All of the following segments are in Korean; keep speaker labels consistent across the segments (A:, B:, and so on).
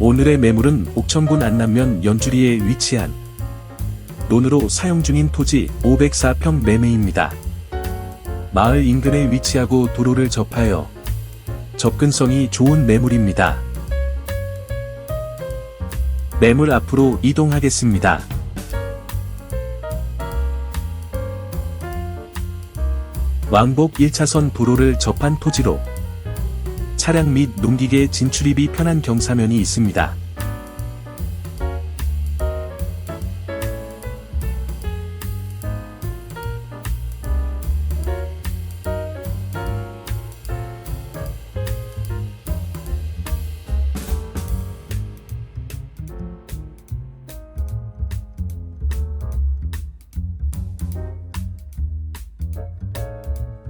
A: 오늘의 매물은 옥천군 안남면 연주리에 위치한 논으로 사용 중인 토지 504평 매매입니다. 마을 인근에 위치하고 도로를 접하여 접근성이 좋은 매물입니다. 매물 앞으로 이동하겠습니다. 왕복 1차선 도로를 접한 토지로 차량 및 농기계 진출입이 편한 경사면이 있습니다.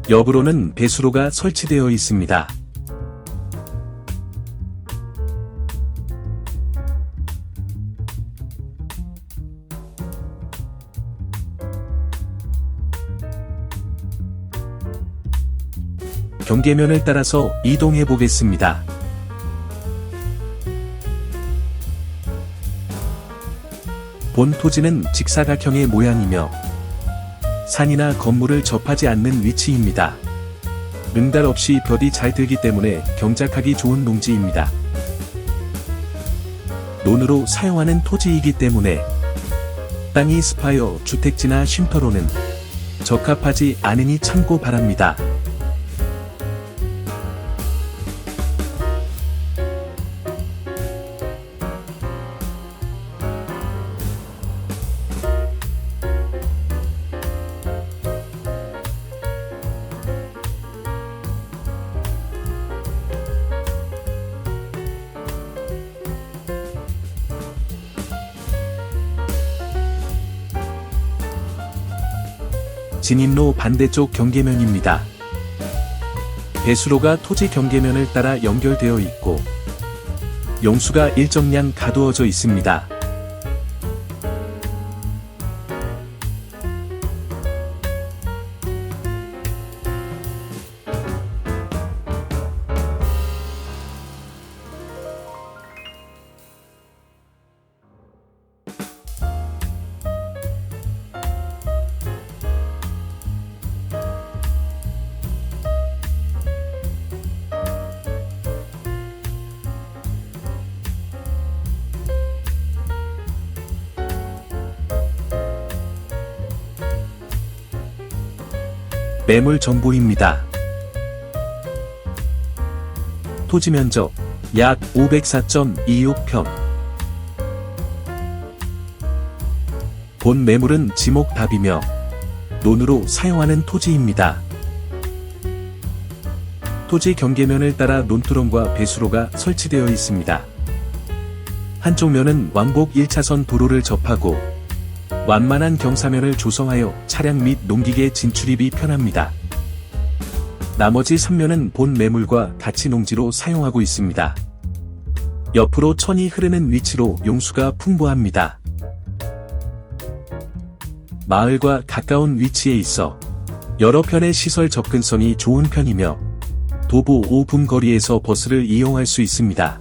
A: 옆으로는 배수로가 설치되어 있습니다. 경계면을 따라서 이동해 보겠습니다. 본 토지는 직사각형의 모양이며 산이나 건물을 접하지 않는 위치입니다. 응달 없이 볕이 잘 들기 때문에 경작하기 좋은 농지입니다. 논으로 사용하는 토지이기 때문에 땅이 습하여 주택지나 쉼터로는 적합하지 않으니 참고 바랍니다. 진입로 반대쪽 경계면입니다. 배수로가 토지 경계면을 따라 연결되어 있고 용수가 일정량 가두어져 있습니다. 매물 정보입니다. 토지 면적 약 504.26평. 본 매물은 지목답이며 논으로 사용하는 토지입니다. 토지 경계면을 따라 논두렁과 배수로가 설치되어 있습니다. 한쪽 면은 왕복 1차선 도로를 접하고 완만한 경사면을 조성하여 차량 및 농기계 진출입이 편합니다. 나머지 3면은 본 매물과 같이 농지로 사용하고 있습니다. 옆으로 천이 흐르는 위치로 용수가 풍부합니다. 마을과 가까운 위치에 있어 여러 편의 시설 접근성이 좋은 편이며 도보 5분 거리에서 버스를 이용할 수 있습니다.